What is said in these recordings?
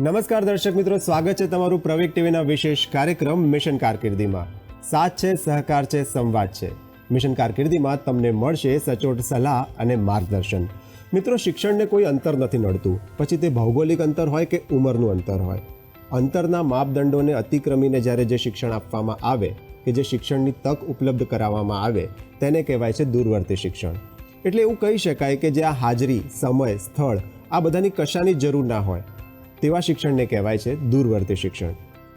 નમસ્કાર દર્શક મિત્રો, સ્વાગત છે તમારું પ્રવેગ ટીવીના વિશેષ કાર્યક્રમ મિશન કારકિર્દીમાં. સાથ છે, સહકાર છે, સંવાદ છે. મિશન કારકિર્દીમાં તમને મળશે સચોટ સલાહ અને માર્ગદર્શન. મિત્રો, શિક્ષણને કોઈ અંતર નથી નડતું. પછી તે ભૌગોલિક અંતર હોય કે ઉંમરનું અંતર હોય? અંતરના માપદંડોને અતિક્રમીને જ્યારે જે શિક્ષણ આપવામાં આવે, કે જે શિક્ષણની તક ઉપલબ્ધ કરાવવામાં આવે, તેને કહેવાય છે દૂરવર્તી શિક્ષણ. એટલે એવું કહી શકાય કે જે આ હાજરી, સમય, સ્થળ, આ બધાની કશાની જરૂર ના હોય. તેવા શિક્ષણને કહેવાય છે દૂરવર્તી શિક્ષણ.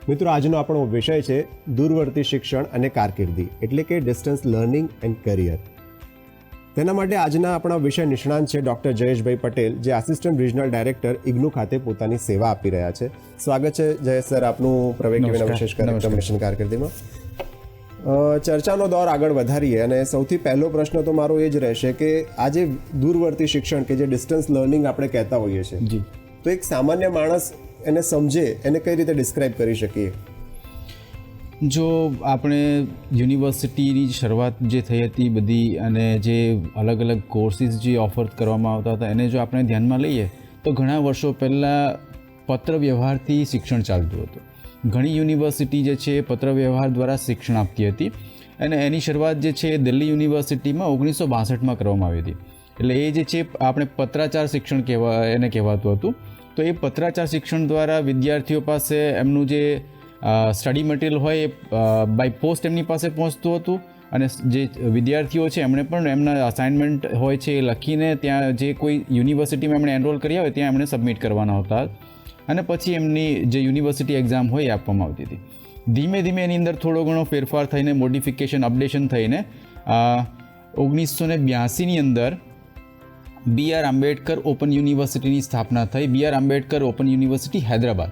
મિત્રો આજનો આપણો વિષય છે દૂરવર્તી શિક્ષણ અને કારકિર્દી એટલે કે ડિસ્ટન્સ લર્નિંગ એન્ડ કરિયર તેના માટે આજના આપણા વિષય નિષ્ણાંત છે ડૉક્ટર જયેશભાઈ પટેલ જે આસિસ્ટન્ટ રિજનલ ડાયરેક્ટર ઇગ્નુ ખાતે પોતાની સેવા આપી રહ્યા છે. સ્વાગત છે જયેશ સર આપનું પ્રવેગ. વિશેષ કાર્યક્રમ મિશન કારકિર્દીમાં. ચર્ચાનો દોર આગળ વધારીએ અને સૌથી પહેલો પ્રશ્ન તો મારો એ જ રહેશે કે આ જે દૂરવર્તી શિક્ષણ કે જે ડિસ્ટન્સ લર્નિંગ આપણે કહેતા હોઈએ છીએ જી. તો એક સામાન્ય માણસ એને સમજે, એને કઈ રીતે ડિસ્ક્રાઇબ કરી શકીએ? જો આપણે યુનિવર્સિટીની શરૂઆત જે થઈ હતી બધી અને જે અલગ અલગ કોર્સિસ જે ઓફર કરવામાં આવતા હતા, એને જો આપણે ધ્યાનમાં લઈએ, તો ઘણા વર્ષો પહેલાં પત્ર વ્યવહારથી શિક્ષણ ચાલતું હતું. ઘણી યુનિવર્સિટી જે છે એ પત્ર વ્યવહાર દ્વારા શિક્ષણ આપતી હતી અને એની શરૂઆત જે છે દિલ્હી યુનિવર્સિટીમાં ઓગણીસો બાસઠમાં કરવામાં આવી હતી. એટલે એ જે છે આપણે પત્રાચાર શિક્ષણ કહેવા, એને કહેવાતું હતું. તો એ પત્રાચાર શિક્ષણ દ્વારા વિદ્યાર્થીઓ પાસે એમનું જે સ્ટડી મટીરિયલ હોય એ બાય પોસ્ટ એમની પાસે પહોંચતું હતું અને જે વિદ્યાર્થીઓ છે એમણે પણ એમના અસાઇનમેન્ટ હોય છે એ લખીને ત્યાં જે કોઈ યુનિવર્સિટીમાં એમણે એનરોલ કર્યા હોય ત્યાં એમણે સબમિટ કરવાના હતા. અને પછી એમની જે યુનિવર્સિટી એક્ઝામ હોય એ આપવામાં આવતી હતી. ધીમે ધીમે એની અંદર થોડો ઘણો ફેરફાર થઈને મોડિફિકેશન અપડેશન થઈને ઓગણીસો ને બ્યાસીની અંદર બી આર આંબેડકર ઓપન યુનિવર્સિટીની સ્થાપના થઈ. B R Ambedkar open university Hyderabad.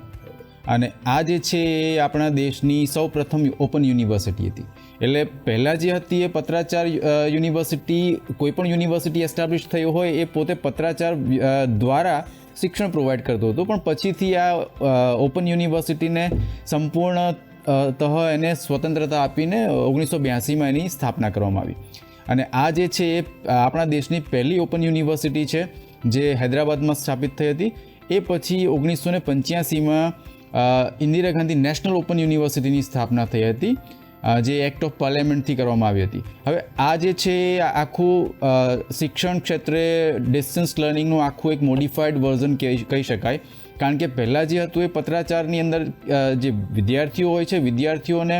અને આ જે છે એ આપણા દેશની સૌ પ્રથમ ઓપન યુનિવર્સિટી હતી. એટલે પહેલાં જે હતી એ પત્રાચાર યુનિવર્સિટી કોઈપણ યુનિવર્સિટી એસ્ટાબ્લિશ થયો હોય એ પોતે પત્રાચાર દ્વારા શિક્ષણ પ્રોવાઈડ કરતો હતો. પણ પછીથી આ ઓપન યુનિવર્સિટીને સંપૂર્ણ તહ એને સ્વતંત્રતા આપીને ઓગણીસો બ્યાસીમાં એની સ્થાપના કરવામાં આવી. અને આ જે છે એ આપણા દેશની પહેલી ઓપન યુનિવર્સિટી છે, જે હૈદરાબાદમાં સ્થાપિત થઈ હતી. એ પછી ઓગણીસો ને પંચ્યાસીમાં ઇન્દિરા ગાંધી નેશનલ ઓપન યુનિવર્સિટીની સ્થાપના થઈ હતી જે એક્ટ ઓફ પાર્લામેન્ટથી કરવામાં આવી હતી. હવે આ જે છે આખું શિક્ષણ ક્ષેત્રે ડિસ્ટન્સ લર્નિંગનું આખું એક મોડિફાઈડ વર્ઝન કહી શકાય. કારણ કે પહેલાં જે હતું એ પત્રાચારની અંદર જે વિદ્યાર્થીઓ હોય છે, વિદ્યાર્થીઓને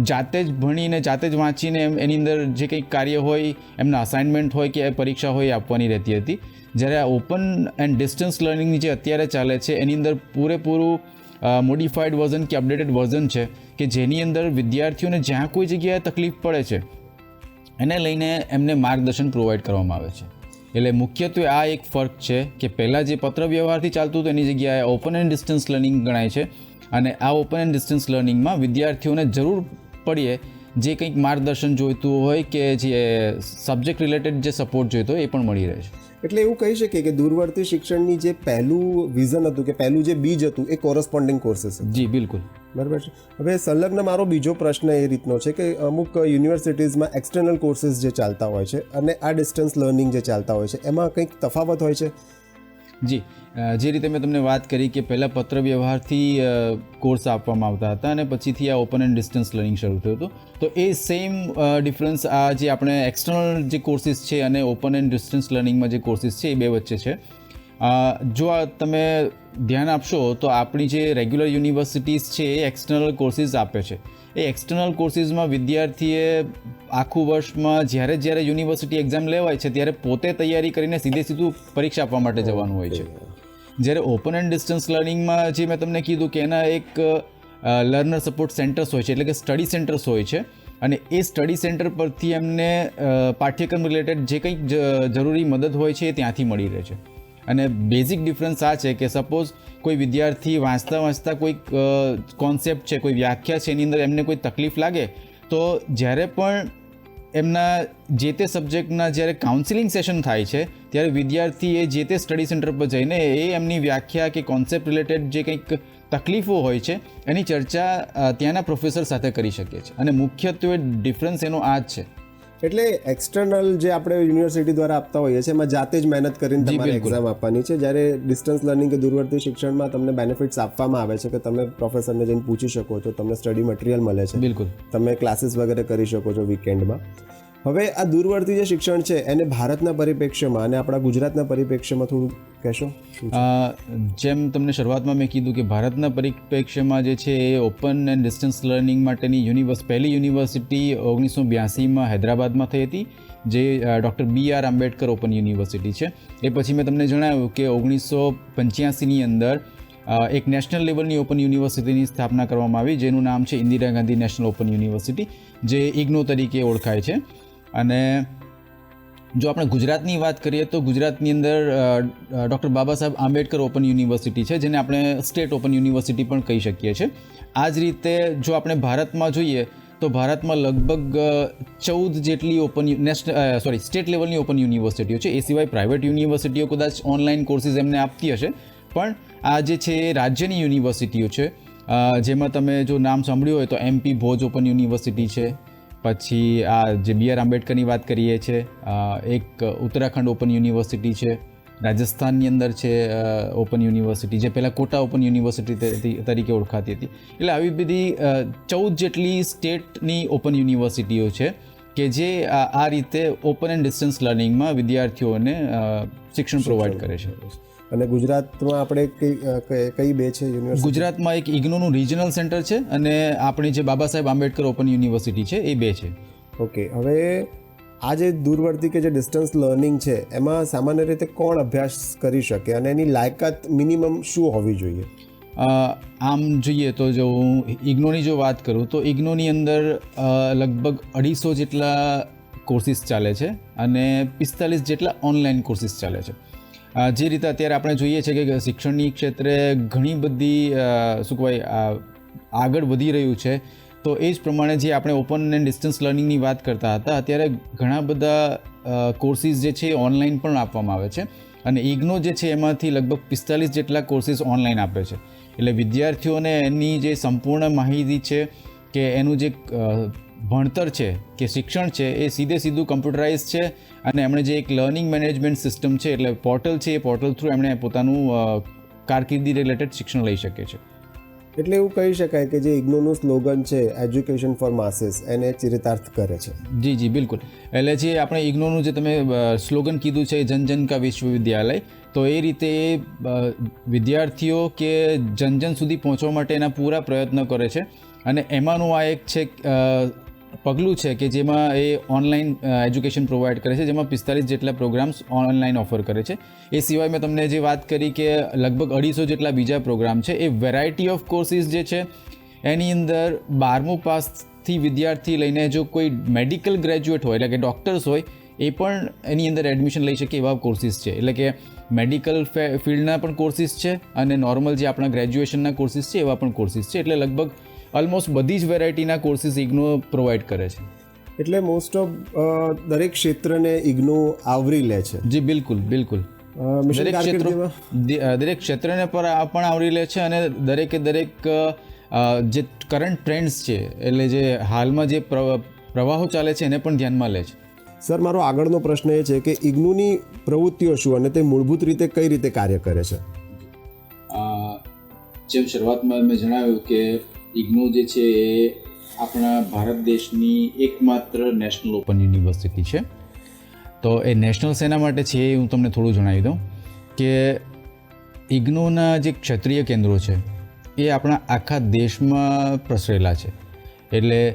જાતે જ ભણીને, જાતે જ વાંચીને એમ એની અંદર જે કંઈક કાર્ય હોય, એમના અસાઇનમેન્ટ હોય કે પરીક્ષા હોય એ આપવાની રહેતી હતી. જ્યારે આ ઓપન એન્ડ ડિસ્ટન્સ લર્નિંગની જે અત્યારે ચાલે છે, એની અંદર પૂરેપૂરું મોડિફાઈડ વર્ઝન કે અપડેટેડ વર્ઝન છે કે જેની અંદર વિદ્યાર્થીઓને જ્યાં કોઈ જગ્યાએ તકલીફ પડે છે, એને લઈને એમને માર્ગદર્શન પ્રોવાઈડ કરવામાં આવે છે. એટલે મુખ્યત્વે આ એક ફર્ક છે કે પહેલાં જે પત્ર વ્યવહારથી ચાલતું હતું, એની જગ્યાએ ઓપન એન્ડ ડિસ્ટન્સ લર્નિંગ ગણાય છે. અને આ ઓપન એન્ડ ડિસ્ટન્સ લર્નિંગમાં વિદ્યાર્થીઓને જરૂર પડીએ જે કંઈક માર્ગદર્શન જોઈતું હોય કે જે સબ્જેક્ટ રિલેટેડ જે સપોર્ટ જોઈતો હોય એ પણ મળી રહે છે. એટલે એવું કહી શકીએ કે દૂરવર્તી શિક્ષણની જે પહેલું વિઝન હતું કે પહેલું જે બીજ હતું એ કોરસ્પોન્ડિંગ કોર્સિસ જી બિલકુલ. બરાબર છે. હવે સંલગ્ન મારો બીજો પ્રશ્ન એ રીતનો છે કે અમુક યુનિવર્સિટીઝમાં એક્સટર્નલ કોર્સિસ જે ચાલતા હોય છે અને આ ડિસ્ટન્સ લર્નિંગ જે ચાલતા હોય છે એમાં કંઈક તફાવત હોય છે? જી. જે રીતે મેં તમને વાત કરી કે પહેલાં પત્ર વ્યવહારથી કોર્સ આપવામાં આવતા હતા અને પછીથી આ ઓપન એન્ડ ડિસ્ટન્સ લર્નિંગ શરૂ થયું હતું. તો એ સેમ ડિફરન્સ આ જે આપણે એક્સટર્નલ જે કોર્સિસ છે અને ઓપન એન્ડ ડિસ્ટન્સ લર્નિંગમાં જે કોર્સિસ છે એ બે વચ્ચે છે. જો તમે ધ્યાન આપશો તો આપણી જે રેગ્યુલર યુનિવર્સિટીઝ છે એ એક્સટર્નલ કોર્સિસ આપે છે. એ એક્સટર્નલ કોર્સિસમાં વિદ્યાર્થીએ આખું વર્ષમાં જ્યારે જ્યારે યુનિવર્સિટી એક્ઝામ લેવાય છે, ત્યારે પોતે તૈયારી કરીને સીધે સીધું પરીક્ષા આપવા માટે જવાનું હોય છે. જ્યારે ઓપન એન્ડ ડિસ્ટન્સ લર્નિંગમાં જે મેં તમને કીધું કે એના એક લર્નર સપોર્ટ સેન્ટર્સ હોય છે, એટલે કે સ્ટડી સેન્ટર્સ હોય છે, અને એ સ્ટડી સેન્ટર પરથી એમને પાઠ્યક્રમ રિલેટેડ જે કંઈક જરૂરી મદદ હોય છે એ ત્યાંથી મળી રહે છે. અને બેઝિક ડિફરન્સ આ છે કે સપોઝ કોઈ વિદ્યાર્થી વાંચતા વાંચતા કોઈક કોન્સેપ્ટ છે, કોઈ વ્યાખ્યા છે એની અંદર એમને કોઈ તકલીફ લાગે, તો જ્યારે પણ એમના જે તે સબ્જેક્ટના જ્યારે કાઉન્સિલિંગ સેશન થાય છે, ત્યારે વિદ્યાર્થી એ જે તે સ્ટડી સેન્ટર પર જઈને એ એમની વ્યાખ્યા કે કોન્સેપ્ટ રિલેટેડ જે કંઈક તકલીફો હોય છે, એની ચર્ચા ત્યાંના પ્રોફેસર સાથે કરી શકે છે. અને મુખ્યત્વે ડિફરન્સ એનો આ જ છે. એટલે એક્સટર્નલ જે આપણે યુનિવર્સિટી દ્વારા આપતા હોઈએ છીએ એમાં જાતે જ મહેનત કરીને તમારે એક્ઝામ આપવાની છે. જ્યારે ડિસ્ટન્સ લર્નિંગ કે દૂરવર્તી શિક્ષણમાં તમને બેનિફિટ્સ આપવામાં આવે છે કે તમે પ્રોફેસરને જઈને પૂછી શકો છો તમને સ્ટડી મટીરિયલ મળે છે. બિલકુલ. તમે ક્લાસીસ વગેરે કરી શકો છો વીકેન્ડમાં હવે આ દૂરવર્તી જે શિક્ષણ છે, એને ભારતના પરિપ્રેક્ષ્યમાં અને આપણા ગુજરાતના પરિપ્રેક્ષ્યમાં થોડું કહેશો? જેમ તમને શરૂઆતમાં મેં કીધું કે ભારતના પરિપ્રેક્ષ્યમાં જે છે એ ઓપન એન્ડ ડિસ્ટન્સ લર્નિંગ માટેની યુનિવર્સ, પહેલી યુનિવર્સિટી ઓગણીસો બ્યાસીમાં હૈદરાબાદમાં થઈ હતી, જે doctor B R Ambedkar open university છે. એ પછી મેં તમને જણાવ્યું કે ઓગણીસો પંચ્યાસીની અંદર એક નેશનલ લેવલની ઓપન યુનિવર્સિટીની સ્થાપના કરવામાં આવી, જેનું નામ છે Indira Gandhi national open university, જે ઇગ્નો તરીકે ઓળખાય છે. અને જો આપણે ગુજરાતની વાત કરીએ તો ગુજરાતની અંદર doctor Baba Saheb Ambedkar open university છે, જેને આપણે સ્ટેટ ઓપન યુનિવર્સિટી પણ કહી શકીએ છીએ. આ જ રીતે જો આપણે ભારતમાં જોઈએ, તો ભારતમાં લગભગ ચૌદ જેટલી ઓપન નેશનલ સોરી, સ્ટેટ લેવલની ઓપન યુનિવર્સિટીઓ છે. એ સિવાય પ્રાઇવેટ યુનિવર્સિટીઓ કદાચ ઓનલાઈન કોર્સિસ એમને આપતી હશે. પણ આ જે છે એ રાજ્યની યુનિવર્સિટીઓ છે. જેમાં તમે જો નામ સાંભળ્યું હોય તો એમપી ભોજ ઓપન યુનિવર્સિટી છે પછી આ જે બી આર આંબેડકરની વાત કરીએ છીએ એક ઉત્તરાખંડ ઓપન યુનિવર્સિટી છે રાજસ્થાનની અંદર છે ઓપન યુનિવર્સિટી જે પહેલાં કોટા ઓપન યુનિવર્સિટી તરીકે ઓળખાતી હતી. એટલે આવી બધી ચૌદ જેટલી સ્ટેટની ઓપન યુનિવર્સિટીઓ છે કે જે આ આ રીતે ઓપન એન્ડ ડિસ્ટન્સ લર્નિંગમાં વિદ્યાર્થીઓને શિક્ષણ પ્રોવાઈડ કરે છે. અને ગુજરાતમાં આપણે કઈ કઈ- બે છે યુનિવર્સિટી ગુજરાતમાં એક ઇગ્નોનું રિજનલ સેન્ટર છે અને આપણી જે બાબા સાહેબ આંબેડકર ઓપન યુનિવર્સિટી છે એ બે છે. ઓકે હવે આ જે દૂરવર્તી કે જે ડિસ્ટન્સ લર્નિંગ છે એમાં સામાન્ય રીતે કોણ અભ્યાસ કરી શકે અને એની લાયકાત મિનિમમ શું હોવી જોઈએ? આમ જોઈએ તો જો હું ઇગ્નોની જો વાત કરું તો ઇગ્નોની અંદર લગભગ અઢીસો જેટલા કોર્સીસ ચાલે છે અને પિસ્તાલીસ જેટલા ઓનલાઈન કોર્સિસ ચાલે છે. જે રીતે અત્યારે આપણે જોઈએ છે કે શિક્ષણની ક્ષેત્રે ઘણી બધી શું કહેવાય આગળ વધી રહ્યું છે. તો એ જ પ્રમાણે જે આપણે ઓપન એન્ડ ડિસ્ટન્સ લર્નિંગની વાત કરતા હતા, અત્યારે ઘણા બધા કોર્સીસ જે છે એ ઓનલાઈન પણ આપવામાં આવે છે. અને ઇગ્નો જે છે એમાંથી લગભગ પિસ્તાલીસ જેટલા કોર્સીસ ઓનલાઈન આપે છે. એટલે વિદ્યાર્થીઓને એની જે સંપૂર્ણ માહિતી છે કે એનું જે ભણતર છે કે શિક્ષણ છે એ સીધે સીધું કમ્પ્યુટરાઇઝ છે અને એમણે જે એક લર્નિંગ મેનેજમેન્ટ સિસ્ટમ છે એટલે પોર્ટલ છે એ પોર્ટલ થ્રુ એમણે પોતાનું કારકિર્દી રિલેટેડ શિક્ષણ લઈ શકે છે. એટલે એવું કહી શકાય કે જે ઇગ્નોનું સ્લોગન છે એજ્યુકેશન ફોર માસીસ એને ચરિતાર્થ કરે છે. જી જી બિલકુલ. એટલે જે આપણે ઇગ્નોનું જે તમે સ્લોગન કીધું છે જન જન કા વિશ્વવિદ્યાલય તો એ રીતે વિદ્યાર્થીઓ કે જન જન સુધી પહોંચવા માટે એના પૂરા પ્રયત્ન કરે છે. અને એમાંનું આ એક છે પગલું છે કે જેમાં એ ઓનલાઈન એજ્યુકેશન પ્રોવાઈડ કરે છે, જેમાં પિસ્તાલીસ જેટલા પ્રોગ્રામ્સ ઓનલાઈન ઓફર કરે છે. એ સિવાય મેં તમને જે વાત કરી કે લગભગ અઢીસો જેટલા બીજા પ્રોગ્રામ છે, એ વેરાયટી ઓફ કોર્સીસ જે છે, એની અંદર બારમું પાસથી વિદ્યાર્થી લઈને જો કોઈ મેડિકલ ગ્રેજ્યુએટ હોય, એટલે કે ડૉક્ટર્સ હોય, એ પણ એની અંદર એડમિશન લઈ શકે એવા કોર્સીસ છે. એટલે કે મેડિકલ ફિલ્ડના પણ કોર્સીસ છે અને નોર્મલ જે આપણા ગ્રેજ્યુએશનના કોર્સીસ છે, એવા પણ કોર્સીસ છે. એટલે લગભગ ઓલમોસ્ટ બધી જ વેરાયટીના કોર્સીસ ઇગ્નો પ્રોવાઈડ કરે છે. એટલે મોસ્ટ ઓફ દરેક ક્ષેત્રને ઇગ્નો આવરી લે છે. જી બિલકુલ બિલકુલ. દરેક ક્ષેત્રો દરેક ક્ષેત્રને પર આ પણ આવરી લે છે અને દરેકે દરેક જે કરંટ ટ્રેન્ડ્સ છે એટલે જે હાલમાં જે પ્ર- પ્રવાહો ચાલે છે એને પણ ધ્યાનમાં લે છે. સર મારો આગળનો પ્રશ્ન એ છે કે ઇગ્નુની પ્રવૃત્તિઓ શું અને તે મૂળભૂત રીતે કઈ રીતે કાર્ય કરે છે? જેમ શરૂઆતમાં મેં જણાવ્યું કે ઇગ્નો જે છે એ આપણા ભારત દેશની એકમાત્ર નેશનલ ઓપન યુનિવર્સિટી છે. તો એ નેશનલ સેના માટે છે એ હું તમને થોડું જણાવી દઉં કે ઇગ્નોના જે ક્ષત્રિય કેન્દ્રો છે એ આપણા આખા દેશમાં પ્રસરેલા છે. એટલે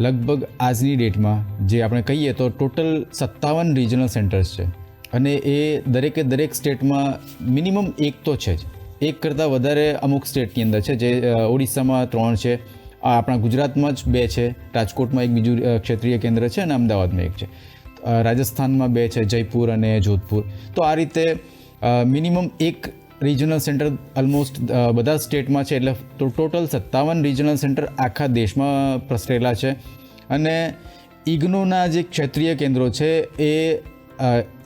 લગભગ આજની ડેટમાં જે આપણે કહીએ તો ટોટલ સત્તાવન રિજનલ સેન્ટર્સ છે. અને એ દરેકે દરેક સ્ટેટમાં મિનિમમ એક તો છે જ. એક કરતાં વધારે અમુક સ્ટેટની અંદર છે, જે ઓડિશામાં ત્રણ છે, આ આપણા ગુજરાતમાં જ બે છે, રાજકોટમાં એક બીજું ક્ષેત્રીય કેન્દ્ર છે અને અમદાવાદમાં એક છે. રાજસ્થાનમાં બે છે, જયપુર અને જોધપુર. તો આ રીતે મિનિમમ એક રિજનલ સેન્ટર ઓલમોસ્ટ બધા સ્ટેટમાં છે, એટલે તો ટોટલ સત્તાવન રિજનલ સેન્ટર આખા દેશમાં પ્રસરેલા છે. અને ઇગ્નોના જે ક્ષેત્રીય કેન્દ્રો છે, એ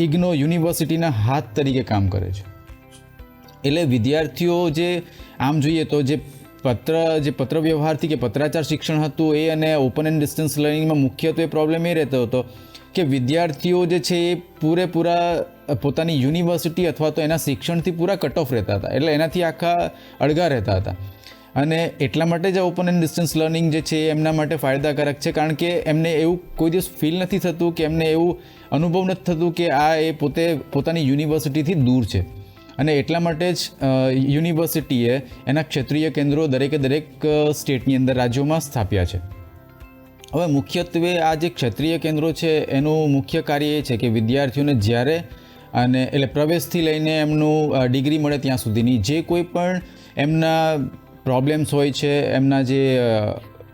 ઇગ્નો યુનિવર્સિટીના હાથ તરીકે કામ કરે છે. એટલે વિદ્યાર્થીઓ જે, આમ જોઈએ તો જે પત્ર જે પત્ર વ્યવહારથી કે પત્રાચાર શિક્ષણ હતું એ અને ઓપન એન્ડ ડિસ્ટન્સ લર્નિંગમાં મુખ્યત્વે પ્રોબ્લેમ એ રહેતો હતો કે વિદ્યાર્થીઓ જે છે એ પૂરેપૂરા પોતાની યુનિવર્સિટી અથવા તો એના શિક્ષણથી પૂરા કટ ઓફ રહેતા હતા. એટલે એનાથી આખા અળગા રહેતા હતા. અને એટલા માટે જ ઓપન એન્ડ ડિસ્ટન્સ લર્નિંગ જે છે એમના માટે ફાયદાકારક છે, કારણ કે એમને એવું કોઈ દિવસ ફીલ નથી થતું કે એમને એવું અનુભવ નથી થતું કે આ એ પોતે, પોતાની યુનિવર્સિટીથી દૂર છે. અને એટલા માટે જ યુનિવર્સિટીએ એના ક્ષેત્રીય કેન્દ્રો દરેકે દરેક સ્ટેટની અંદર રાજ્યોમાં સ્થાપ્યા છે. હવે મુખ્યત્વે આ જે ક્ષેત્રીય કેન્દ્રો છે, એનું મુખ્ય કાર્ય એ છે કે વિદ્યાર્થીઓને જ્યારે અને એટલે પ્રવેશથી લઈને એમનું ડિગ્રી મળે ત્યાં સુધીની જે કોઈ પણ એમના પ્રોબ્લેમ્સ હોય છે, એમના જે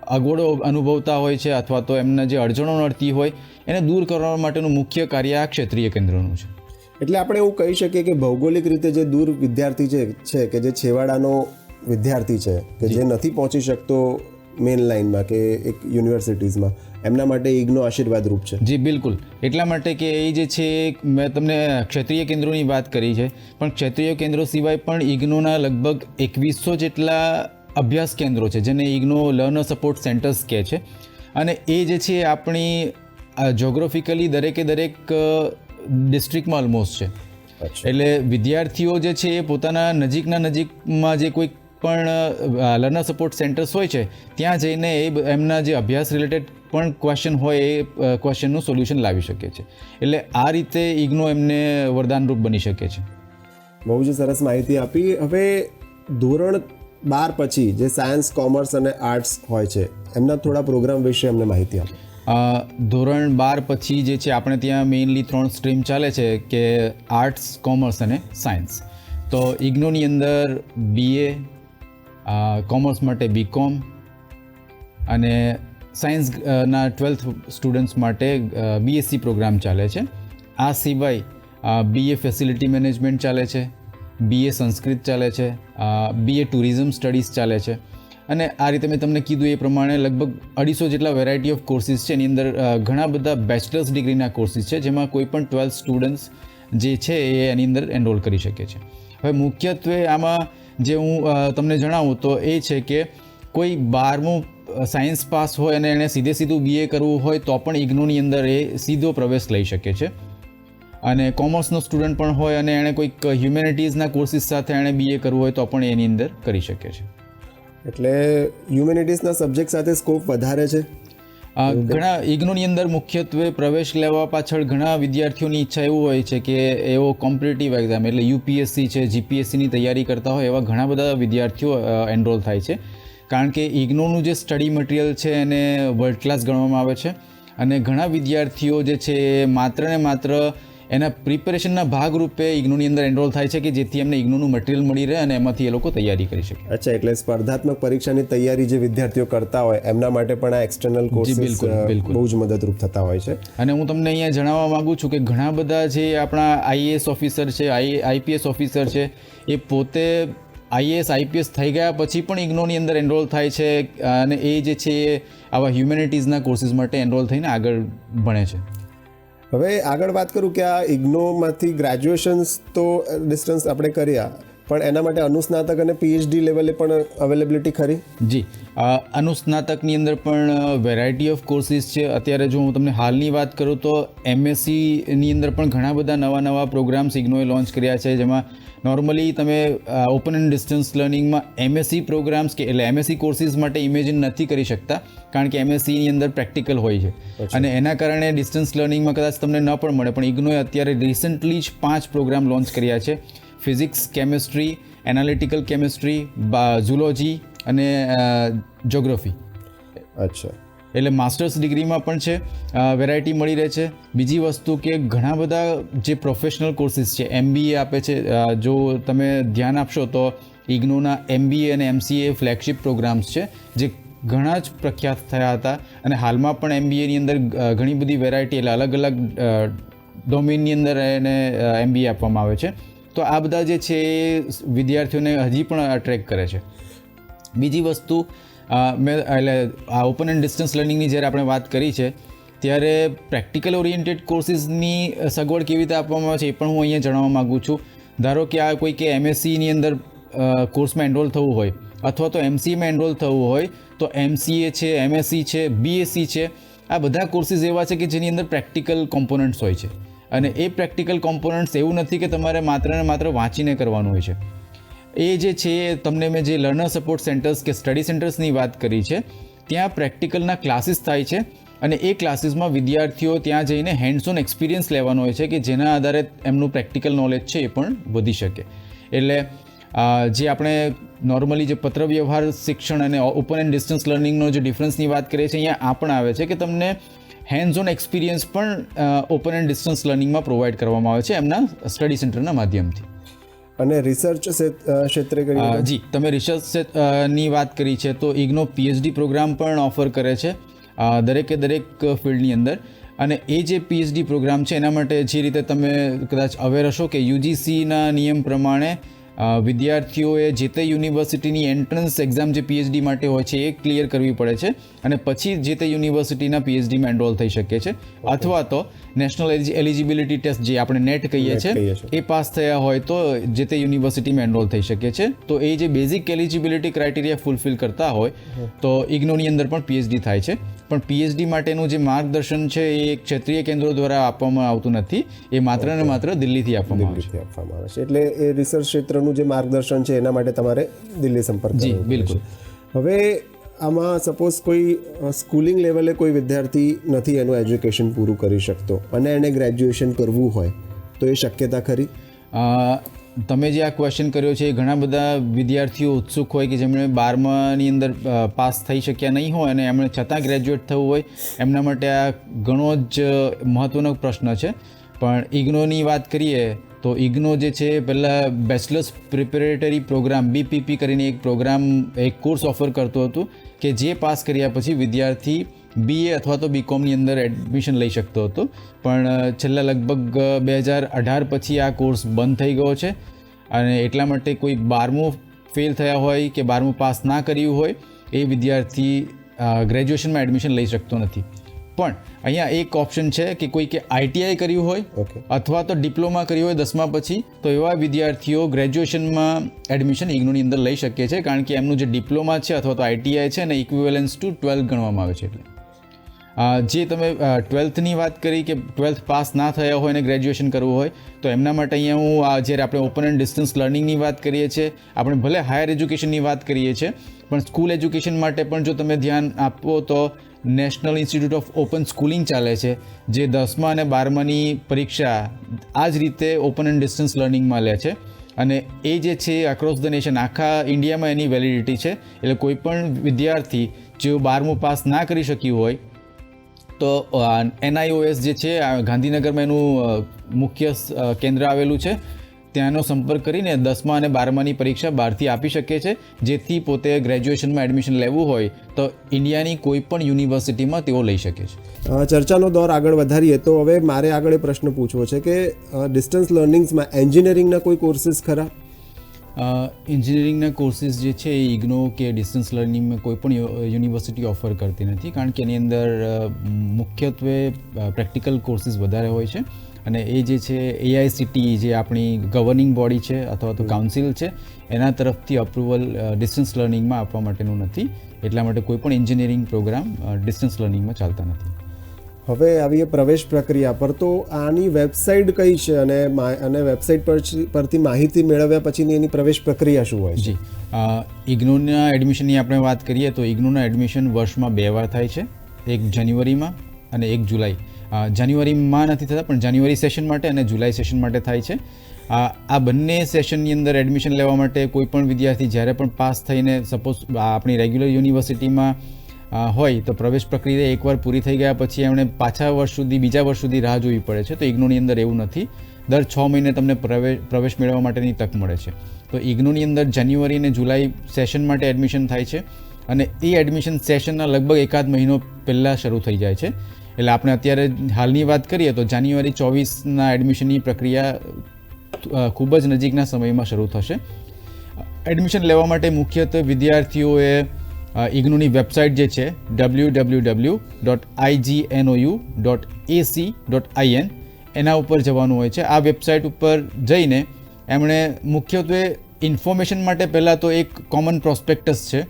અગવડો અનુભવતા હોય છે અથવા તો એમના જે અડચણો નડતી હોય, એને દૂર કરવા માટેનું મુખ્ય કાર્ય આ ક્ષેત્રીય કેન્દ્રોનું છે. એટલે આપણે એવું કહી શકીએ કે ભૌગોલિક રીતે જે દૂર વિદ્યાર્થી છે છે કે જે છેવાડાનો વિદ્યાર્થી છે કે જે નથી પહોંચી શકતો મેઇન લાઇનમાં કે એક યુનિવર્સિટીઝમાં એમના માટે ઈગનો આશીર્વાદ રૂપ છે. જી બિલકુલ. એટલા માટે કે એ જે છે મેં તમને ક્ષેત્રીય કેન્દ્રોની વાત કરી છે પણ ક્ષેત્રીય કેન્દ્રો સિવાય પણ ઈગ્નોના લગભગ એકવીસો જેટલા અભ્યાસ કેન્દ્રો છે જેને ઈગ્નો લર્નર સપોર્ટ સેન્ટર્સ કહે છે. અને એ જે છે આપણી જોગ્રાફિકલી દરેકે દરેક ડિસ્ટ્રિક્ટમાં ઓલમોસ્ટ છે. એટલે વિદ્યાર્થીઓ જે છે એ પોતાના નજીકના નજીકમાં જે કોઈ પણ લર્નર સપોર્ટ સેન્ટર્સ હોય છે ત્યાં જઈને એ એમના જે અભ્યાસ રિલેટેડ પણ ક્વેશ્ચન હોય એ ક્વેશ્ચનનું સોલ્યુશન લાવી શકે છે. એટલે આ રીતે ઇગ્નો એમને વરદાનરૂપ બની શકે છે. બહુ જ સરસ માહિતી આપી. હવે ધોરણ બાર પછી જે સાયન્સ કોમર્સ અને આર્ટ્સ હોય છે એમના થોડા પ્રોગ્રામ વિશે અમને માહિતી આપો. ધોરણ બાર પછી જે છે, આપણે ત્યાં મેઇનલી ત્રણ સ્ટ્રીમ ચાલે છે, કે આર્ટ્સ કોમર્સ અને સાયન્સ તો ઇગ્નોની અંદર બીએ કોમર્સ માટે બીકોમ અને સાયન્સના ટ્વેલ્થ સ્ટુડન્ટ્સ માટે બીએસસી પ્રોગ્રામ ચાલે છે. આ સિવાય બીએ ફેસિલિટી મેનેજમેન્ટ ચાલે છે બીએ સંસ્કૃત ચાલે છે બીએ ટુરિઝમ સ્ટડીઝ ચાલે છે. અને આ રીતે મેં તમને કીધું એ પ્રમાણે લગભગ અઢીસો જેટલા વેરાયટી ઓફ કોર્સિસ છે. એની અંદર ઘણા બધા બેચલર્સ ડિગ્રીના કોર્સિસ છે, જેમાં કોઈ પણ ટ્વેલ્થ સ્ટુડન્ટ્સ જે છે એ એની અંદર એનરોલ કરી શકે છે. હવે મુખ્યત્વે આમાં જે હું તમને જણાવું તો એ છે કે કોઈ બારમું સાયન્સ પાસ હોય અને એણે સીધે સીધું બીએ કરવું હોય તો પણ ઇગ્નોની અંદર એ સીધો પ્રવેશ લઈ શકે છે. અને કોમર્સનો સ્ટુડન્ટ પણ હોય અને એણે કોઈક હ્યુમેનિટીઝના કોર્સિસ સાથે એણે બીએ કરવું હોય તો પણ એની અંદર કરી શકે છે. એટલે હ્યુમેનિટીઝના સબ્જેક્ટ સાથે સ્કોપ વધારે છે. ઘણા ઇગ્નોની અંદર મુખ્યત્વે પ્રવેશ લેવા પાછળ ઘણા વિદ્યાર્થીઓની ઈચ્છા એવું હોય છે કે એવો કોમ્પિટિટિવ એક્ઝામ એટલે યુપીએસસી છે જીપીએસસીની તૈયારી કરતા હોય એવા ઘણા બધા વિદ્યાર્થીઓ એનરોલ થાય છે. કારણ કે ઇગ્નોનું જે સ્ટડી મટીરિયલ છે એને વર્લ્ડ ક્લાસ ગણવામાં આવે છે. અને ઘણા વિદ્યાર્થીઓ જે છે એ માત્ર ને માત્ર એના પ્રિપેરેશનના ભાગરૂપે ઇગ્નોની અંદર એનરોલ થાય છે કે જેથી એમને ઇગ્નોનું મટીરિયલ મળી રહે અને એમાંથી એ લોકો તૈયારી કરી શકે. અચ્છા એટલે સ્પર્ધાત્મક પરીક્ષાની તૈયારી જે વિદ્યાર્થીઓ કરતા હોય એમના માટે પણ આ એક્સટર્નલ કોર્સિસ બિલકુલ. બહુ જ મદદરૂપ થતા હોય છે. અને હું તમને અહીંયા જણાવવા માંગુ છું કે ઘણા બધા જે આપણા આઈએએસ ઓફિસર છે આઈ આઈપીએસ ઓફિસર છે એ પોતે આઈએએસ આઈપીએસ થઈ ગયા પછી પણ ઇગ્નોની અંદર એનરોલ થાય છે અને એ જે છે એ આવા હ્યુમેનિટીઝના કોર્સિસ માટે એનરોલ થઈને આગળ ભણે છે. હવે આગળ વાત કરું કે આ ઇગ્નોમાંથી ગ્રેજ્યુએશન્સ તો ડિસ્ટન્સ આપણે કર્યા. પણ એના માટે અનુસ્નાતક અને પીએચડી લેવલે પણ અવેલેબિલિટી ખરી? જી. અનુસ્નાતકની અંદર પણ વેરાયટી ઓફ કોર્સિસ છે. અત્યારે જો હું તમને હાલની વાત કરું તો એમએસસીની અંદર પણ ઘણા બધા નવા નવા પ્રોગ્રામ્સ ઇગ્નોએ લોન્ચ કર્યા છે જેમાં નોર્મલી તમે ઓપન એન્ડ ડિસ્ટન્સ લર્નિંગમાં એમએસસી પ્રોગ્રામ્સ કે એટલે એમએસસી કોર્સિસ માટે ઇમેજિન નથી કરી શકતા કારણ કે એમએસસીની અંદર પ્રેક્ટિકલ હોય છે. અને એના કારણે ડિસ્ટન્સ લર્નિંગમાં કદાચ તમને ન પણ મળે પણ ઇગ્નોએ અત્યારે રિસન્ટલી જ પાંચ પ્રોગ્રામ લોન્ચ કર્યા છે. Physics chemistry analytical chemistry zoology અને જોગ્રાફી અચ્છા. એટલે માસ્ટર્સ ડિગ્રીમાં પણ છે વેરાયટી મળી રહે છે. બીજી વસ્તુ કે ઘણા બધા જે પ્રોફેશનલ કોર્સિસ છે એમબીએ આપે છે જો તમે ધ્યાન આપશો તો ઇગ્નોના એમબીએ અને એમસીએ ફ્લેગશિપ પ્રોગ્રામ્સ છે જે ઘણા જ પ્રખ્યાત થયા હતા. અને હાલમાં પણ એમબીએની અંદર ઘણી બધી વેરાયટી એટલે અલગ અલગ ડોમેનની અંદર એને એમબીએ આપવામાં આવે છે. તો આ બધા જે છે એ વિદ્યાર્થીઓને હજી પણ અટ્રેક કરે છે. બીજી વસ્તુ મેં એટલે આ ઓપન એન્ડ ડિસ્ટન્સ લર્નિંગની જ્યારે આપણે વાત કરી છે, ત્યારે પ્રેક્ટિકલ ઓરિએન્ટેડ કોર્સિસની સગવડ કેવી રીતે આપવામાં આવે છે એ પણ હું અહીંયા જણાવવા માગું છું. ધારો કે આ કોઈ કે એમએસસીની અંદર કોર્સમાં એનરોલ થવું હોય, અથવા તો એમસીએમાં એનરોલ થવું હોય, તો એમસીએ છે એમએસસી છે બીએસસી છે, આ બધા કોર્સિસ એવા છે કે જેની અંદર પ્રેક્ટિકલ કોમ્પોનન્ટ્સ હોય છે. અને એ પ્રેક્ટિકલ કોમ્પોનન્ટ્સ એવું નથી કે તમારે માત્ર ને માત્ર વાંચીને કરવાનું હોય છે. એ જે છે, તમને મેં જે લર્નર સપોર્ટ સેન્ટર્સ કે સ્ટડી સેન્ટર્સની વાત કરી છે, ત્યાં પ્રેક્ટિકલના ક્લાસીસ થાય છે અને એ ક્લાસીસમાં વિદ્યાર્થીઓ ત્યાં જઈને હેન્ડ્સ ઓન એક્સપિરિયન્સ લેવાનો હોય છે કે જેના આધારે એમનું પ્રેક્ટિકલ નોલેજ છે એ પણ વધી શકે. એટલે જે આપણે નોર્મલી જે પત્ર વ્યવહાર શિક્ષણ અને ઓપન એન્ડ ડિસ્ટન્સ લર્નિંગનો જે ડિફરન્સની વાત કરીએ છીએ, અહીંયા આ પણ આવે છે કે તમને હેન્ડ્સ ઓન એક્સપિરિયન્સ પણ ઓપન એન્ડ ડિસ્ટન્સ લર્નિંગમાં પ્રોવાઈડ કરવામાં આવે છે એમના સ્ટડી સેન્ટરના માધ્યમથી. અને રિસર્ચ ક્ષેત્રે કરી જી તમે રિસર્ચની વાત કરી છે તો ઇગ્નો પીએચડી પ્રોગ્રામ પણ ઓફર કરે છે દરેકે દરેક ફિલ્ડની અંદર. અને એ જે પીએચડી પ્રોગ્રામ છે એના માટે જે રીતે તમે કદાચ અવેર હશો કે યુજીસીના નિયમ પ્રમાણે વિદ્યાર્થીઓએ જે તે યુનિવર્સિટીની એન્ટ્રન્સ એક્ઝામ જે પીએચડી માટે હોય છે એ ક્લિયર કરવી પડે છે અને પછી જે તે યુનિવર્સિટીના પીએચડીમાં એનરોલ થઈ શકે છે. અથવા તો નેશનલ એલિજિબિલિટી ટેસ્ટ જે આપણે નેટ કહીએ છીએ એ પાસ થયા હોય તો જે તે યુનિવર્સિટીમાં એનરોલ થઈ શકે છે. તો એ જે બેઝિક એલિજિબિલિટી ક્રાઇટેરિયા ફૂલફિલ કરતા હોય તો ઇગ્નોની અંદર પણ પીએચડી થાય છે. પણ પીએચડી માટેનું જે માર્ગદર્શન છે એ ક્ષેત્રીય કેન્દ્રો દ્વારા આપવામાં આવતું નથી. એ માત્ર ને માત્ર દિલ્હીથી આપવામાં આવે છે. એટલે એ રિસર્ચ ક્ષેત્રનું જે માર્ગદર્શન છે એના માટે તમારે દિલ્હી સંપર્ક જી, બિલકુલ. હવે આમાં સપોઝ કોઈ સ્કૂલિંગ લેવલે કોઈ વિદ્યાર્થી નથી એનું એજ્યુકેશન પૂરું કરી શકતો અને એને ગ્રેજ્યુએશન કરવું હોય તો એ શક્યતા ખરી? તમે જે આ ક્વેશ્ચન કર્યો છે એ ઘણા બધા વિદ્યાર્થીઓ ઉત્સુક હોય કે જેમણે બારમાની અંદર પાસ થઈ શક્યા નહીં હોય અને એમણે છતાં ગ્રેજ્યુએટ થવું હોય એમના માટે આ ઘણો જ મહત્ત્વનો પ્રશ્ન છે. પણ ઇગ્નોની વાત કરીએ તો ઇગ્નો જે છે, પહેલાં બેચલર્સ પ્રિપેરેટરી પ્રોગ્રામ બીપીપી કરીને એક પ્રોગ્રામ, એક કોર્સ ઓફર કરતો હતો કે જે પાસ કર્યા પછી વિદ્યાર્થી બીએ અથવા તો બીકોમની અંદર એડમિશન લઈ શકતો હતો. પણ છેલ્લા લગભગ બે હજાર અઢાર પછી આ કોર્સ બંધ થઈ ગયો છે અને એટલા માટે કોઈ બારમું ફેલ થયા હોય કે બારમું પાસ ના કર્યું હોય, એ વિદ્યાર્થી ગ્રેજ્યુએશનમાં એડમિશન લઈ શકતો નથી. પણ અહીંયા એક ઓપ્શન છે કે કોઈ કે આઈટીઆઈ કર્યું હોય અથવા તો ડિપ્લોમા કર્યું હોય દસમા પછી તો એવા વિદ્યાર્થીઓ ગ્રેજ્યુએશનમાં એડમિશન ઇગ્નોની અંદર લઈ શકે છે કારણ કે એમનું જે ડિપ્લોમા છે અથવા તો આઈટીઆઈ છે ને ઇક્વિવેલન્સ ટુ ટ્વેલ્થ ગણવામાં આવે છે એટલે. જે તમે ટ્વેલ્થની વાત કરી કે ટ્વેલ્થ પાસ ના થયા હોય અને ગ્રેજ્યુએશન કરવું હોય તો એમના માટે અહીંયા હું આ જ્યારે આપણે ઓપન એન્ડ ડિસ્ટન્સ લર્નિંગની વાત કરીએ છીએ આપણે ભલે હાયર એજ્યુકેશનની વાત કરીએ છીએ પણ સ્કૂલ એજ્યુકેશન માટે પણ જો તમે ધ્યાન આપો તો national institute of open schooling ચાલે છે, જે દસમા અને બારમાની પરીક્ષા આ જ રીતે ઓપન એન્ડ ડિસ્ટન્સ લર્નિંગમાં લે છે. અને એ જે છે અક્રોસ ધ નેશન આખા ઇન્ડિયામાં એની વેલિડિટી છે. એટલે કોઈ પણ વિદ્યાર્થી જેઓ બારમું પાસ ના કરી શક્યું હોય, તો એનઆઈઓએસ જે છે ગાંધીનગરમાં એનું મુખ્ય કેન્દ્ર આવેલું છે. ત્યાંનો સંપર્ક કરીને દસમા અને બારમાની પરીક્ષા બહારથી આપી શકે છે. જેથી પોતે ગ્રેજ્યુએશનમાં એડમિશન લેવું હોય તો ઇન્ડિયાની કોઈ પણ યુનિવર્સિટીમાં તેઓ લઈ શકે છે. ચર્ચાનો દોર આગળ વધારીએ તો હવે મારે આગળ એ પ્રશ્ન પૂછવો છે કે ડિસ્ટન્સ લર્નિંગ્સમાં એન્જિનિયરિંગના કોઈ કોર્સીસ ખરા? એન્જિનિયરિંગના કોર્સિસ જે છે એ ઇગ્નો કે ડિસ્ટન્સ લર્નિંગમાં કોઈ પણ યુનિવર્સિટી ઓફર કરતી નથી. કારણ કે એની અંદર મુખ્યત્વે પ્રેક્ટિકલ કોર્સિસ વધારે હોય છે. અને એ જે છે એઆઈસીટી જે આપણી ગવર્નિંગ બોડી છે અથવા તો કાઉન્સિલ છે એના તરફથી અપ્રુવલ ડિસ્ટન્સ લર્નિંગમાં આપવા માટેનું નથી. એટલા માટે કોઈ પણ એન્જિનિયરિંગ પ્રોગ્રામ ડિસ્ટન્સ લર્નિંગમાં ચાલતા નથી. હવે આવીએ પ્રવેશ પ્રક્રિયા પર તો આની વેબસાઇટ કઈ છે અને અને વેબસાઇટ પર પરથી માહિતી મેળવ્યા પછીની એની પ્રવેશ પ્રક્રિયા શું હોય છે? જી. ઇગ્નોના એડમિશનની આપણે વાત કરીએ તો ઇગ્નોના એડમિશન વર્ષમાં બે વાર થાય છે. એક જાન્યુઆરીમાં અને એક જુલાઈ જાન્યુઆરીમાં નથી થતા, પણ જાન્યુઆરી સેશન માટે અને જુલાઈ સેશન માટે થાય છે. આ બંને સેશનની અંદર એડમિશન લેવા માટે કોઈ પણ વિદ્યાર્થી જ્યારે પણ પાસ થઈને સપોઝ આપણી રેગ્યુલર યુનિવર્સિટીમાં હોય તો પ્રવેશ પ્રક્રિયા એકવાર પૂરી થઈ ગયા પછી એમણે પાછા વર્ષ સુધી, બીજા વર્ષ સુધી રાહ જોવી પડે છે. તો ઇગ્નોની અંદર એવું નથી. દર છ મહિને તમને પ્રવેશ પ્રવેશ મેળવવા માટેની તક મળે છે. તો ઇગ્નોની અંદર જાન્યુઆરી અને જુલાઈ સેશન માટે એડમિશન થાય છે. અને એ એડમિશન સેશનના લગભગ એકાદ મહિનો પહેલાં શરૂ થઈ જાય છે. એટલે આપણે અત્યારે હાલની વાત કરીએ તો જાન્યુઆરી ચોવીસના એડમિશનની પ્રક્રિયા ખૂબ જ નજીકના સમયમાં શરૂ થશે. એડમિશન લેવા માટે મુખ્યત્વે વિદ્યાર્થીઓએ ઇગ્નુની વેબસાઇટ જે છે W W W dot IGNOU dot AC dot IN એના ઉપર જવાનું હોય છે. આ વેબસાઇટ ઉપર જઈને એમણે મુખ્યત્વે ઇન્ફોર્મેશન માટે પહેલાં તો એક કોમન પ્રોસ્પેક્ટસ છે.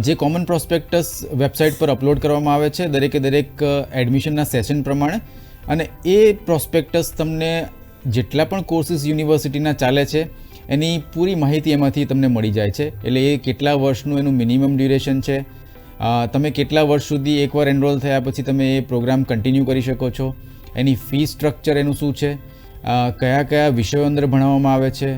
જે કોમન પ્રોસ્પેક્ટસ વેબસાઇટ પર અપલોડ કરવામાં આવે છે, દરેકે દરેક એડમિશનના સેશન પ્રમાણે. અને એ પ્રોસ્પેક્ટસ તમને જેટલા પણ કોર્સીસ યુનિવર્સિટીના ચાલે છે, એની પૂરી માહિતી એમાંથી તમને મળી જાય છે. એટલે એ કેટલા વર્ષનું એનું મિનિમમ ડ્યુરેશન છે તમે કેટલા વર્ષ સુધી એકવાર એનરોલ થયા પછી તમે એ પ્રોગ્રામ કન્ટિન્યુ કરી શકો છો, એની ફી સ્ટ્રક્ચર એનું શું છે કયા કયા વિષયો અંદર ભણાવવામાં આવે છે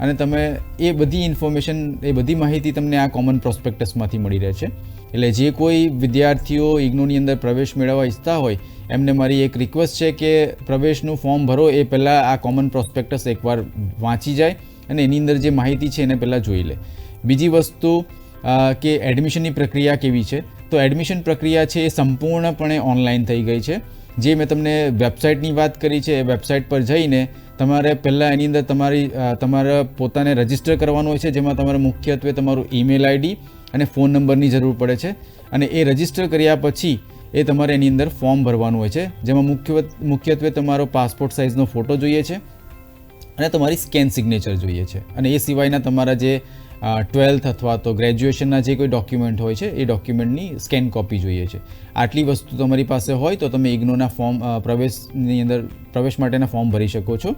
અને તમે એ બધી ઇન્ફોર્મેશન એ બધી માહિતી તમને આ કોમન પ્રોસ્પેક્ટસમાંથી મળી રહે છે. એટલે જે કોઈ વિદ્યાર્થીઓ ઇગ્નોની અંદર પ્રવેશ મેળવવા ઈચ્છતા હોય, એમને મારી એક રિક્વેસ્ટ છે કે પ્રવેશનું ફોર્મ ભરો, એ પહેલાં આ કોમન પ્રોસ્પેક્ટસ એકવાર વાંચી જાય અને એની અંદર જે માહિતી છે એને પહેલાં જોઈ લે. બીજી વસ્તુ કે એડમિશનની પ્રક્રિયા કેવી છે? તો એડમિશન પ્રક્રિયા છે એ સંપૂર્ણપણે ઓનલાઈન થઈ ગઈ છે. જે મેં તમને વેબસાઇટની વાત કરી છે, એ વેબસાઇટ પર જઈને તમારે પહેલાં એની અંદર તમારી તમારે પોતાને રજિસ્ટર કરવાનું હોય છે, જેમાં તમારે મુખ્યત્વે તમારું ઈમેલ આઈડી અને ફોન નંબરની જરૂર પડે છે. અને એ રજિસ્ટર કર્યા પછી એ તમારે એની અંદર ફોર્મ ભરવાનું હોય છે, જેમાં મુખ્ય મુખ્યત્વે તમારો પાસપોર્ટ સાઇઝનો ફોટો જોઈએ છે અને તમારી સ્કેન સિગ્નેચર જોઈએ છે. અને એ સિવાયના તમારા જે ટ્વેલ્થ અથવા તો ગ્રેજ્યુએશનના જે કોઈ ડોક્યુમેન્ટ હોય છે, એ ડોક્યુમેન્ટની સ્કેન કોપી જોઈએ છે. આટલી વસ્તુ તમારી પાસે હોય તો તમે ઇગ્નોના ફોર્મ પ્રવેશની અંદર પ્રવેશ માટેના ફોર્મ ભરી શકો છો.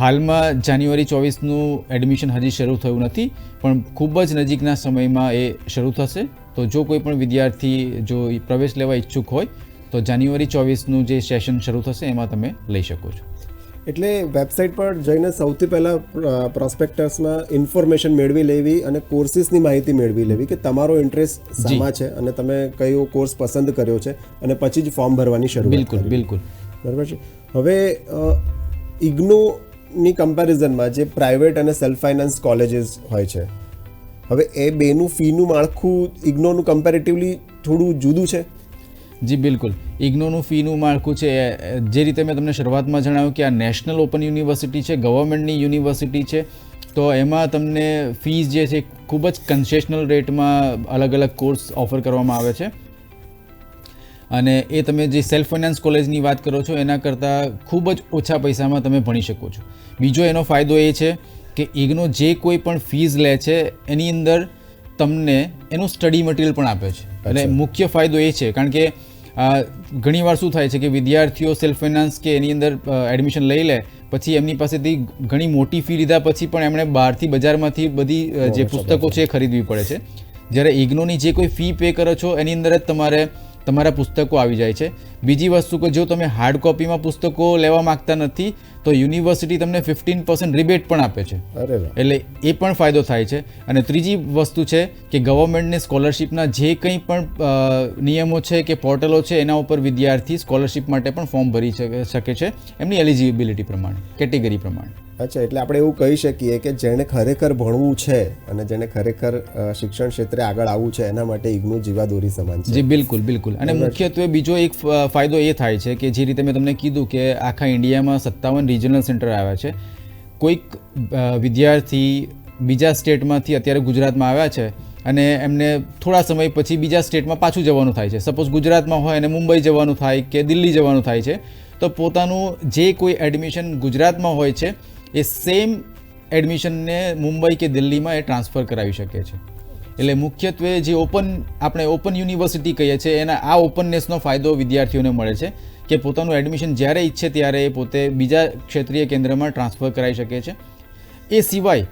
હાલમાં જાન્યુઆરી ચોવીસનું એડમિશન હજી શરૂ થયું નથી, પણ ખૂબ જ નજીકના સમયમાં એ શરૂ થશે. તો જો કોઈ પણ વિદ્યાર્થી જો પ્રવેશ લેવા ઈચ્છુક હોય, તો જાન્યુઆરી ચોવીસનું જે સેશન શરૂ થશે, એમાં તમે લઈ શકો છો. એટલે વેબસાઇટ પર જઈને સૌથી પહેલાં પ્રોસ્પેક્ટર્સમાં ઇન્ફોર્મેશન મેળવી લેવી અને કોર્સીસની માહિતી મેળવી લેવી કે તમારો ઇન્ટરેસ્ટ શામાં છે અને તમે કયો કોર્સ પસંદ કર્યો છે અને પછી જ ફોર્મ ભરવાની શરૂ બિલકુલ બિલકુલ. બરાબર છે? હવે ઇગ્નોની કમ્પેરિઝનમાં જે પ્રાઇવેટ અને સેલ્ફ ફાઇનાન્સ કોલેજીસ હોય છે હવે એ બેનું ફીનું માળખું ઇગ્નોનું કમ્પેરેટિવલી થોડું જુદું છે? જી બિલકુલ. ઇગ્નોનું ફીનું માળખું છે. જે રીતે મેં તમને શરૂઆતમાં જણાવ્યું કે આ નેશનલ ઓપન યુનિવર્સિટી છે ગવર્મેન્ટની યુનિવર્સિટી છે તો એમાં તમને ફીસ જે છે ખૂબ જ કન્સેશનલ રેટમાં અલગ અલગ કોર્સ ઓફર કરવામાં આવે છે. અને એ તમે જે સેલ્ફ ફાઇનાન્સ કોલેજની વાત કરો છો એના કરતાં ખૂબ જ ઓછા પૈસામાં તમે ભણી શકો છો. બીજો એનો ફાયદો એ છે કે ઇગ્નો જે કોઈ પણ ફીઝ લે છે એની અંદર તમને એનું સ્ટડી મટીરિયલ પણ આપે છે. અને મુખ્ય ફાયદો એ છે કારણ કે ઘણીવાર શું થાય છે કે વિદ્યાર્થીઓ સેલ્ફ ફાઇનાન્સ કે એની અંદર એડમિશન લઈ લે પછી એમની પાસેથી ઘણી મોટી ફી લીધા પછી પણ એમણે બહારથી બજારમાંથી બધી જે પુસ્તકો છે એ ખરીદવી પડે છે. જ્યારે ઇગ્નોની જે કોઈ ફી પે કરો છો એની અંદર જ તમારે તમારા પુસ્તકો આવી જાય છે. બીજી વસ્તુ કે જો તમે હાર્ડ કોપીમાં પુસ્તકો લેવા માંગતા નથી તો યુનિવર્સિટી તમને ફિફ્ટીન પર્સન્ટ રિબેટ પણ આપે છે. એટલે એ પણ ફાયદો થાય છે. અને ત્રીજી વસ્તુ છે કે ગવર્મેન્ટને સ્કોલરશિપના જે કંઈ પણ નિયમો છે કે પોર્ટલો છે એના ઉપર વિદ્યાર્થી સ્કોલરશિપ માટે પણ ફોર્મ ભરી શકે છે. એમની એલિજિબિલિટી પ્રમાણે કેટેગરી પ્રમાણે. અચ્છા એટલે આપણે એવું કહી શકીએ કે જેણે ખરેખર ભણવું છે અને જેણે ખરેખર શિક્ષણ ક્ષેત્રે આગળ આવવું છે એના માટે ઇગ્નુ જીવાદોરી સમાન છે. જી બિલકુલ બિલકુલ. અને મુખ્યત્વે બીજો એક ફાયદો એ થાય છે કે જે રીતે મેં તમને કીધું કે આખા ઇન્ડિયામાં સત્તાવન રિજનલ સેન્ટર આવ્યા છે. કોઈક વિદ્યાર્થી બીજા સ્ટેટમાંથી અત્યારે ગુજરાતમાં આવ્યા છે અને એમને થોડા સમય પછી બીજા સ્ટેટમાં પાછું જવાનું થાય છે. સપોઝ ગુજરાતમાં હોય અને મુંબઈ જવાનું થાય કે દિલ્હી જવાનું થાય છે, તો પોતાનું જે કોઈ એડમિશન ગુજરાતમાં હોય છે, એ સેમ એડમિશનને મુંબઈ કે દિલ્હીમાં એ ટ્રાન્સફર કરાવી શકે છે. એટલે મુખ્યત્વે જે ઓપન આપણે ઓપન યુનિવર્સિટી કહીએ છીએ, એના, આ ઓપનનેસનો ફાયદો વિદ્યાર્થીઓને મળે છે. કે પોતાનું એડમિશન જ્યારે ઈચ્છે ત્યારે એ પોતે બીજા ક્ષેત્રીય કેન્દ્રમાં ટ્રાન્સફર કરાવી શકે છે. એ સિવાય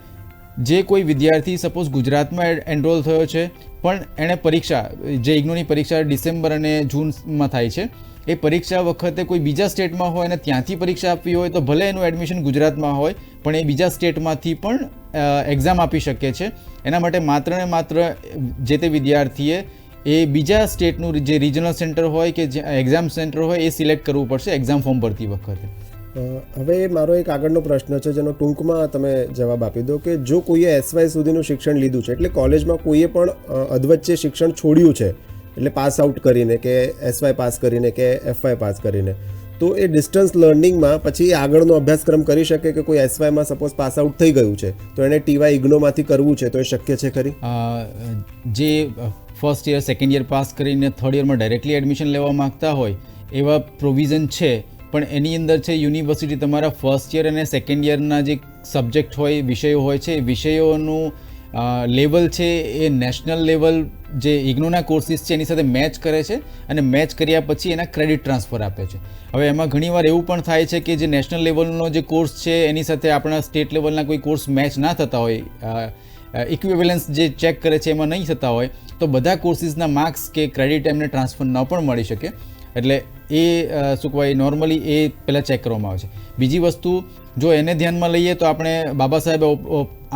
જે કોઈ વિદ્યાર્થી સપોઝ ગુજરાતમાં એનરોલ થયો છે, પણ એણે પરીક્ષા, જે ઇગ્નોની પરીક્ષા ડિસેમ્બર અને જૂનમાં થાય છે, એ પરીક્ષા વખતે કોઈ બીજા સ્ટેટમાં હોય અને ત્યાંથી પરીક્ષા આપવી હોય તો ભલે એનું એડમિશન ગુજરાતમાં હોય, પણ એ બીજા સ્ટેટમાંથી પણ એક્ઝામ આપી શકે છે. એના માટે માત્ર ને માત્ર જે તે વિદ્યાર્થીએ એ બીજા સ્ટેટનું જે રિજનલ સેન્ટર હોય કે જે એક્ઝામ સેન્ટર હોય એ સિલેક્ટ કરવું પડશે એક્ઝામ ફોર્મ ભરતી વખતે. હવે મારો એક આગળનો પ્રશ્ન છે જેનો ટૂંકમાં તમે જવાબ આપી દો કે જો કોઈએ એસવાય સુધીનું શિક્ષણ લીધું છે એટલે કોલેજમાં કોઈએ પણ અધવચ્ચે શિક્ષણ છોડ્યું છે એટલે પાસ આઉટ કરીને કે એસવાય પાસ કરીને કે એફવાય પાસ કરીને તો એ ડિસ્ટન્સ લર્નિંગમાં પછી આગળનો અભ્યાસક્રમ કરી શકે કે કોઈ એસવાયમાં સપોઝ પાસ આઉટ થઈ ગયું છે તો એને ટીવાય ઇગ્નોમાંથી કરવું છે તો એ શક્ય છે ખરી? જે first year second year pass કરીને થર્ડ યરમાં ડાયરેક્ટલી એડમિશન લેવા માંગતા હોય, એવા પ્રોવિઝન છે. પણ એની અંદર છે યુનિવર્સિટી તમારા ફર્સ્ટ યર અને સેકન્ડ યરના જે સબ્જેક્ટ હોય, વિષયો હોય છે વિષયોનું લેવલ છે, એ નેશનલ લેવલ જે ઇગ્નોના કોર્સિસ છે, એની સાથે મેચ કરે છે અને મેચ કર્યા પછી એના ક્રેડિટ ટ્રાન્સફર આપે છે. હવે એમાં ઘણીવાર એવું પણ થાય છે કે જે નેશનલ લેવલનો જે કોર્સ છે, એની સાથે આપણા સ્ટેટ લેવલના કોઈ કોર્સ મેચ ના થતા હોય ઇક્વિવેલન્સ જે ચેક કરે છે એમાં નહીં થતા હોય, તો બધા કોર્સીસના માર્ક્સ કે ક્રેડિટ એમને ટ્રાન્સફર ન પણ મળી શકે. એટલે એ શું કહેવાય નોર્મલી એ પહેલાં ચેક કરવામાં આવે છે. બીજી વસ્તુ, જો એને ધ્યાનમાં લઈએ તો આપણે બાબા સાહેબ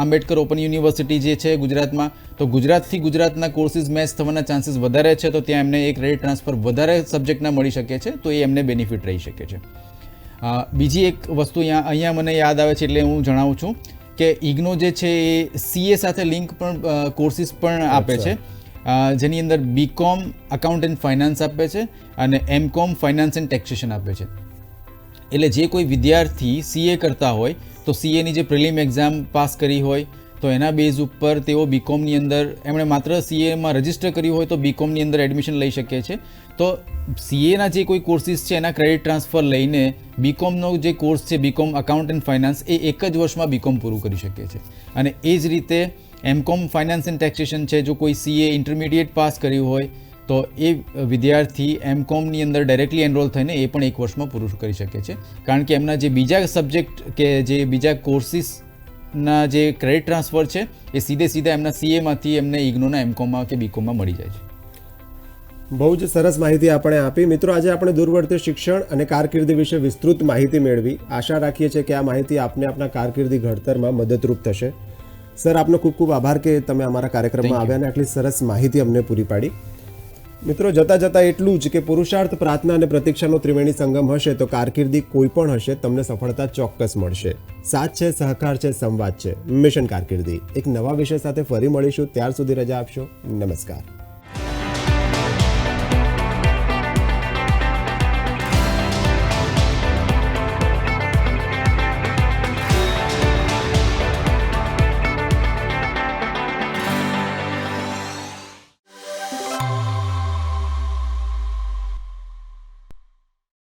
આંબેડકર ઓપન યુનિવર્સિટી જે છે ગુજરાતમાં, તો ગુજરાતથી ગુજરાતના કોર્સિસ મેચ થવાના ચાન્સીસ વધારે છે, તો ત્યાં એમને એ ક્રેડિટ ટ્રાન્સફર વધારે સબ્જેક્ટના મળી શકે છે, તો એ એમને બેનિફિટ રહી શકે છે. બીજી એક વસ્તુ અહીંયા અહીંયા મને યાદ આવે છે, એટલે હું જણાવું છું. કે ઇગ્નો જે છે એ સીએ સાથે લિંક પણ કોર્સિસ પણ આપે છે. જેની અંદર બીકોમ અકાઉન્ટ એન્ડ ફાઇનાન્સ આપે છે અને એમકોમ ફાઇનાન્સ એન્ડ ટેક્સેશન આપે છે. એટલે જે કોઈ વિદ્યાર્થી સીએ કરતા હોય તો સીએની જે પ્રિલિમ એક્ઝામ પાસ કરી હોય તો એના બેઝ ઉપર તેઓ બીકોમની અંદર, એમણે માત્ર સીએમાં રજિસ્ટર કર્યું હોય તો બીકોમની અંદર એડમિશન લઈ શકે છે. તો સીએના જે કોઈ કોર્સિસ છે, એના ક્રેડિટ ટ્રાન્સફર લઈને બીકોમનો જે કોર્સ છે બીકોમ અકાઉન્ટ એન્ડ ફાઇનાન્સ એ એક જ વર્ષમાં બીકોમ પૂરું કરી શકે છે. અને એ જ રીતે એમકોમ ફાઇનાન્સ એન્ડ ટેક્સેશન છે, જો કોઈ સીએ ઇન્ટરમીડિયેટ પાસ કર્યું હોય, તો એ વિદ્યાર્થી એમકોમની અંદર ડાયરેક્ટલી એનરોલ થઈને એ પણ એક વર્ષમાં પૂરું કરી શકે છે. કારણ કે એમના જે બીજા સબ્જેક્ટ કે જે બીજા કોર્સિસના જે ક્રેડિટ ટ્રાન્સફર છે એ સીધે સીધા એમના સીએમાંથી એમને ઇગ્નોના એમકોમમાં કે બીકોમમાં મળી જાય છે. બહુ જ સરસ માહિતી આપણે આપી. મિત્રો આજે આપણે દૂરવર્તી શિક્ષણ અને કારકિર્દી વિશે વિસ્તૃત માહિતી મેળવી. આશા રાખીએ છીએ કે આ માહિતી આપને આપના કારકિર્દી ઘડતરમાં મદદરૂપ થશે. સર આપનો ખૂબ ખૂબ આભાર કે તમે અમારા કાર્યક્રમમાં આવ્યા અને આટલી સરસ માહિતી અમને પૂરી પાડી. મિત્રો, જતા જતા એટલું જ કે પુરુષાર્થ, પ્રાર્થના અને પ્રતીક્ષાનો ત્રિવેણી સંગમ હશે તો કારકિર્દી કોઈ પણ હશે, તમને સફળતા ચોક્કસ મળશે. સાથ છે, સહકાર છે, સંવાદ છે. મિશન કારકિર્દી. એક નવા વિષય સાથે ફરી મળીશું. ત્યાર સુધી રજા આપશો. નમસ્કાર.